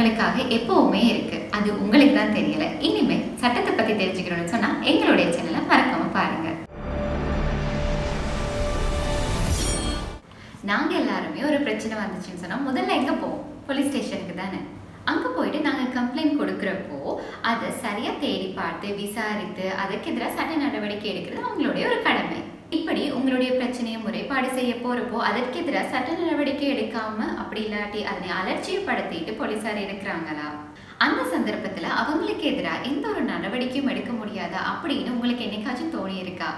உங்களுக்காக எப்பவுமே இருக்கு. அது உங்களுக்கு தான் தெரியல. இனிமே சட்டத்தை பத்தி தெரிஞ்சுக்கணும்னு சொன்னா எங்களுடைய சேனலை மறக்காம பாருங்க. நாங்க எல்லாருமே ஒரு பிரச்சனை வந்துச்சுன்னு சொன்னா முதல்ல எங்க போவோம்? போலீஸ் ஸ்டேஷனுக்கு தானே. அங்க போயிட்டு நாங்க கம்ப்ளைண்ட் கொடுக்குறப்போ அதை சரியா தேடி பார்த்து விசாரித்து அதுக்கு எதிராக சட்ட நடவடிக்கை எடுக்கிறது அவங்களுடைய ஒரு கடமை. இப்படி உங்களுடைய பிரச்சனையை முறைப்பாடு செய்ய போறப்போ அதற்கு எதிராக சட்ட நடவடிக்கை எடுக்காம அப்படி இல்லாட்டி அதனை அலட்சியப்படுத்திட்டு போலீசார் இருக்கிறாங்களா அந்த சந்தர்ப்பத்துல அவங்களுக்கு எதிராக எந்த ஒரு நடவடிக்கையும் எடுக்க முடியாதா அப்படின்னு உங்களுக்கு என்னைக்காச்சும் தோணி இருக்கா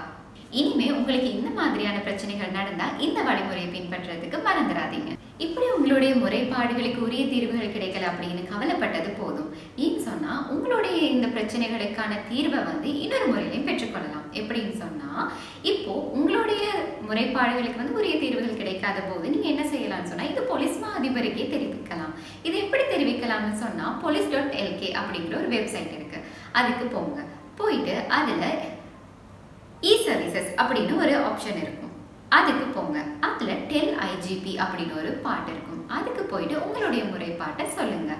இனிமே உங்களுக்கு இந்த மாதிரியான பிரச்சனைகள் நடந்தா இந்த வழிமுறையை பின்பற்றுறதுக்கு மறந்துடாதீங்க. இப்படி உங்களுடைய முறைப்பாடுகளுக்கு உரிய தீர்வுகள் கிடைக்கல அப்படின்னு கவலைப்பட்டது போதும் ஏன்னு சொன்னா உங்களுடைய இந்த பிரச்சனைகளுக்கான தீர்வை வந்து இன்னொரு முறையிலையும் பெற்றுக்கொள்ளலாம். எப்படின்னு சொன்னா இப்போ உங்களுடைய முறைப்பாடுகளுக்கு வந்து உரிய தீர்வுகள் கிடைக்காத போது நீங்க என்ன செய்யலாம்னு சொன்னா இது போலீஸ் மா அதிபருக்கே தெரிவிக்கலாம். இது எப்படி தெரிவிக்கலாம்னு சொன்னா போலீஸ் டாட் எல்கே அப்படிங்கிற ஒரு வெப்சைட் இருக்கு. அதுக்கு போங்க. போயிட்டு அதுல இ சர்வீசஸ் அப்படின்னு ஒரு ஆப்ஷன் இருக்கும். அதுக்கு போங்க. அதில் டெல் ஐஜிபி அப்படின்னு ஒரு பாட்டு இருக்கும். அதுக்கு போயிட்டு உங்களுடைய முறைப்பாட்டை சொல்லுங்க.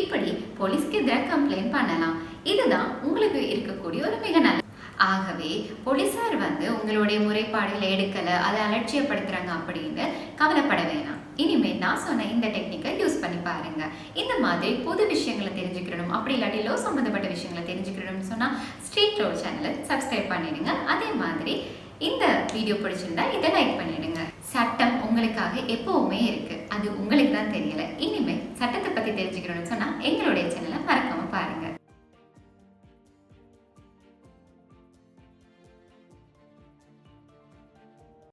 இப்படி போலீஸ்க்கு எதிராக கம்ப்ளைண்ட் பண்ணலாம். இதுதான் உங்களுக்கு இருக்கக்கூடிய ஒரு மிக நல்ல ஆகவே போலீசார் வந்து உங்களுடைய முறைப்பாடுகளை எடுக்கல அதை அலட்சியப்படுத்துறாங்க அப்படின்னு கவலைப்பட வேணாம். இனிமேல் நான் சொன்ன இந்த டெக்னிக்கை யூஸ் பண்ணி பாருங்க. இந்த மாதிரி புது விஷயங்களை தெரிஞ்சுக்கணும் அப்படி இல்லாட்டி லோ சம்மந்தப்பட்ட விஷயங்களை தெரிஞ்சுக்கணும்னு சொன்னா ஸ்ட்ரீட் ரோட் சேனலை சப்ஸ்கிரைப் பண்ணிடுங்க. அதே மாதிரி இந்த வீடியோ பிடிச்சிருந்தா இதை லைக் பண்ணிடுங்க. சட்டம் உங்களுக்காக எப்பவுமே இருக்கு. அது உங்களுக்கு தான் தெரியல. இனிமேல் சட்டத்தை பத்தி தெரிஞ்சுக்கணும்னு சொன்னா எங்களுடைய